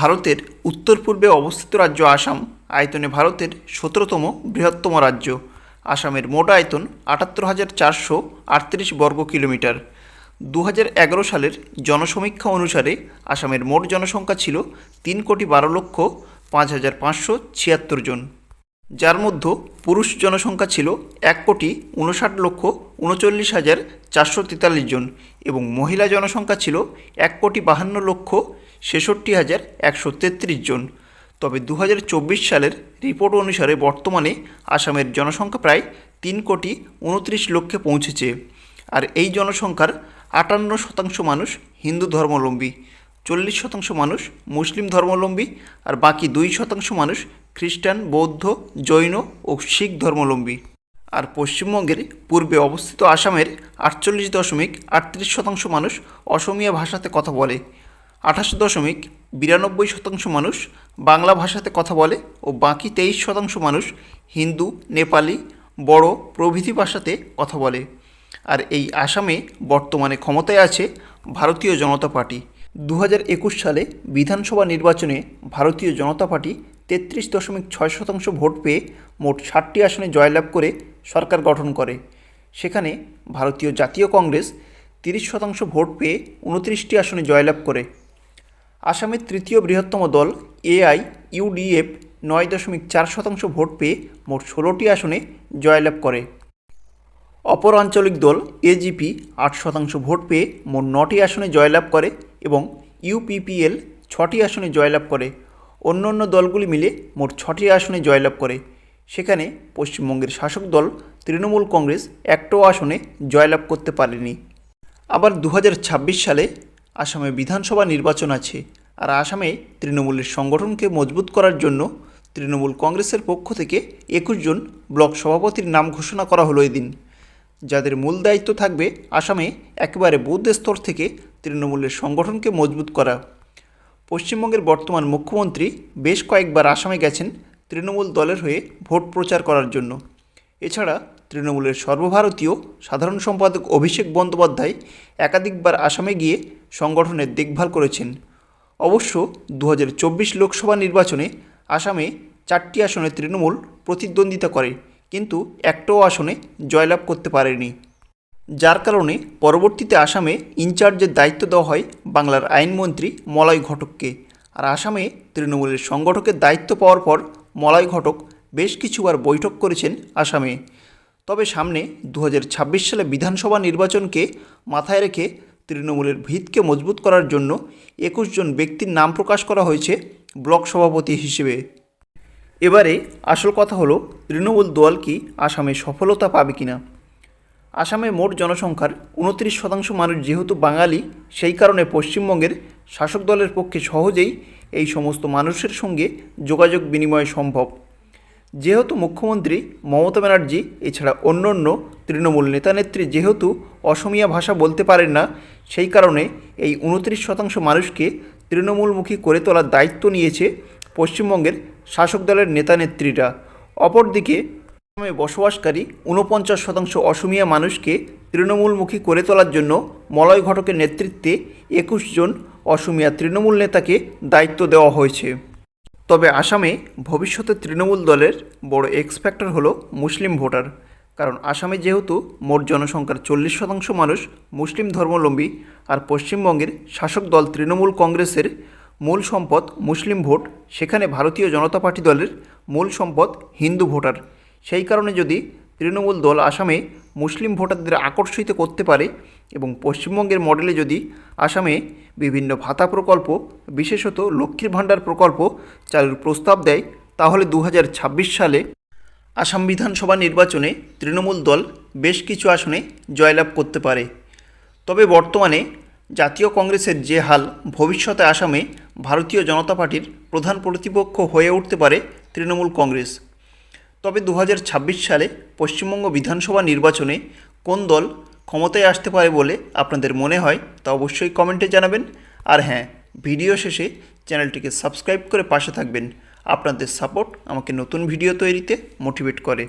ভারতের উত্তর পূর্বে অবস্থিত রাজ্য আসাম, আয়তনে ভারতের সতেরোতম বৃহত্তম রাজ্য। আসামের মোট আয়তন আটাত্তর হাজার চারশো আটত্রিশ বর্গ কিলোমিটার। দু এগারো সালের জনসমীক্ষা অনুসারে আসামের মোট জনসংখ্যা ছিল তিন কোটি বারো লক্ষ পাঁচ হাজার পাঁচশো ছিয়াত্তর জন। যার মধ্যে পুরুষ জনসংখ্যা ছিল এক কোটি উনষাট লক্ষ উনচল্লিশ হাজার চারশো তেতাল্লিশ জন এবং মহিলা জনসংখ্যা ছিল এক কোটি বাহান্ন লক্ষ ছেষট্টি হাজার একশো তেত্রিশ জন। তবে দু হাজার চব্বিশ সালের রিপোর্ট অনুসারে বর্তমানে আসামের জনসংখ্যা প্রায় তিন কোটি উনত্রিশ লক্ষে পৌঁছেছে। আর এই জনসংখ্যার আটান্ন শতাংশ মানুষ হিন্দু ধর্মাবলম্বী, চল্লিশ শতাংশ মানুষ মুসলিম ধর্মাবলম্বী আর বাকি দুই শতাংশ মানুষ খ্রিস্টান, বৌদ্ধ, জৈন ও শিখ ধর্মাবলম্বী। আর পশ্চিমবঙ্গের পূর্বে অবস্থিত আসামের আটচল্লিশ দশমিক আটত্রিশ শতাংশ মানুষ অসমীয়া ভাষাতে কথা বলে। আঠাশ দশমিক বিরানব্বই শতাংশ মানুষ বাংলা ভাষাতে কথা বলে ও বাকি তেইশ শতাংশ মানুষ হিন্দু, নেপালি, বড়ো প্রভৃতি ভাষাতে কথা বলে। আর এই আসামে বর্তমানে ক্ষমতায় আছে ভারতীয় জনতা পার্টি। দু একুশ সালে বিধানসভা নির্বাচনে ভারতীয় জনতা পার্টি তেত্রিশ দশমিক ছয় শতাংশ ভোট পেয়ে মোট ষাটটি আসনে জয়লাভ করে সরকার গঠন করে। সেখানে ভারতীয় জাতীয় কংগ্রেস তিরিশ শতাংশ ভোট পেয়ে উনত্রিশটি আসনে জয়লাভ করে। আসামের তৃতীয় বৃহত্তম দল এআই ইউডিএফ নয় দশমিক চার শতাংশ ভোট পেয়ে মোট ষোলোটি আসনে জয়লাভ করে। অপর আঞ্চলিক দল এজিপি আট শতাংশ ভোট পেয়ে মোট নটি আসনে জয়লাভ করে এবং ইউপিপিএল ছটি আসনে জয়লাভ করে। অন্য অন্য দলগুলি মিলে মোট ছটি আসনে জয়লাভ করে। সেখানে পশ্চিমবঙ্গের শাসক দল তৃণমূল কংগ্রেস একটাও আসনে জয়লাভ করতে পারেনি। আবার দু হাজার ছাব্বিশ সালে আসামে বিধানসভা নির্বাচন আছে আর আসামে তৃণমূলের সংগঠনকে মজবুত করার জন্য তৃণমূল কংগ্রেসের পক্ষ থেকে একুশ জন ব্লক সভাপতির নাম ঘোষণা করা হলো এদিন। যাদের মূল দায়িত্ব থাকবে আসামে একেবারে বৌদ্ধ স্তর থেকে তৃণমূলের সংগঠনকে মজবুত করা। পশ্চিমবঙ্গের বর্তমান মুখ্যমন্ত্রী বেশ কয়েকবার আসামে গেছেন তৃণমূল দলের হয়ে ভোট প্রচার করার জন্য। এছাড়া তৃণমূলের সর্বভারতীয় সাধারণ সম্পাদক অভিষেক বন্দ্যোপাধ্যায় একাধিকবার আসামে গিয়ে সংগঠনের দেখভাল করেছেন। অবশ্য দু হাজার চব্বিশ লোকসভা নির্বাচনে আসামে চারটি আসনে তৃণমূল প্রতিদ্বন্দ্বিতা করে, কিন্তু একটাও আসনে জয়লাভ করতে পারেনি। যার কারণে পরবর্তীতে আসামে ইনচার্জের দায়িত্ব দেওয়া হয় বাংলার আইনমন্ত্রী মলয় ঘটককে। আর আসামে তৃণমূলের সংগঠকের দায়িত্ব পাওয়ার পর মলয় ঘটক বেশ কিছুবার বৈঠক করেছেন আসামে। তবে সামনে দু হাজার ছাব্বিশ সালে বিধানসভা নির্বাচনকে মাথায় রেখে তৃণমূলের ভিতকে মজবুত করার জন্য একুশ জন ব্যক্তির নাম প্রকাশ করা হয়েছে ব্লক সভাপতি হিসেবে। এবারে আসল কথা হলো, তৃণমূল দল কি আসামে সফলতা পাবে কিনা? আসামে মোট জনসংখ্যার উনত্রিশ শতাংশ মানুষ যেহেতু বাঙালি, সেই কারণে পশ্চিমবঙ্গের শাসক দলের পক্ষে সহজেই এই সমস্ত মানুষের সঙ্গে যোগাযোগ বিনিময় সম্ভব। যেহেতু মুখ্যমন্ত্রী মমতা ব্যানার্জি, এছাড়া অন্য অন্য তৃণমূল নেতানেত্রী যেহেতু অসমীয়া ভাষা বলতে পারেন না, সেই কারণে এই উনত্রিশ শতাংশ মানুষকে তৃণমূলমুখী করে তোলার দায়িত্ব নিয়েছে পশ্চিমবঙ্গের শাসক দলের নেতানেত্রীরা অপরদিকে বসবাসকারী ঊনপঞ্চাশ শতাংশ অসমীয়া মানুষকে তৃণমূলমুখী করে তোলার জন্য মলয় ঘটকের নেতৃত্বে একুশ জন অসমীয়া তৃণমূল নেতাকে দায়িত্ব দেওয়া হয়েছে। তবে আসামে ভবিষ্যতে তৃণমূল দলের বড় এক্সফ্যাক্টর হলো মুসলিম ভোটার। কারণ আসামে যেহেতু মোট জনসংখ্যার চল্লিশ শতাংশ মানুষ মুসলিম ধর্মাবলম্বী আর পশ্চিমবঙ্গের শাসক দল তৃণমূল কংগ্রেসের মূল সম্পদ মুসলিম ভোট, সেখানে ভারতীয় জনতা পার্টি দলের মূল সম্পদ হিন্দু ভোটার। সেই কারণে যদি তৃণমূল দল আসামে মুসলিম ভোটারদের আকর্ষিত করতে পারে এবং পশ্চিমবঙ্গের মডেলে যদি আসামে বিভিন্ন ভাতা প্রকল্প, বিশেষত লক্ষ্মীর ভাণ্ডার প্রকল্প চালুর প্রস্তাব দেয়, তাহলে দু হাজার ছাব্বিশ সালে আসাম বিধানসভা নির্বাচনে তৃণমূল দল বেশ কিছু আসনে জয়লাভ করতে পারে। তবে বর্তমানে জাতীয় কংগ্রেসের যে হাল, ভবিষ্যতে আসামে ভারতীয় জনতা পার্টির প্রধান প্রতিপক্ষ হয়ে উঠতে পারে তৃণমূল কংগ্রেস। তবে দু হাজার ছাব্বিশ সালে পশ্চিমবঙ্গ বিধানসভা নির্বাচনে কোন দল ক্ষমতায় আসতে পারে বলে আপনাদের মনে হয় তা অবশ্যই কমেন্টে জানাবেন। আর হ্যাঁ ভিডিও শেষে চ্যানেলটিকে সাবস্ক্রাইব করে পাশে থাকবেন। আপনাদের সাপোর্ট আমাকে নতুন ভিডিও তৈরিতে মোটিভেট করে।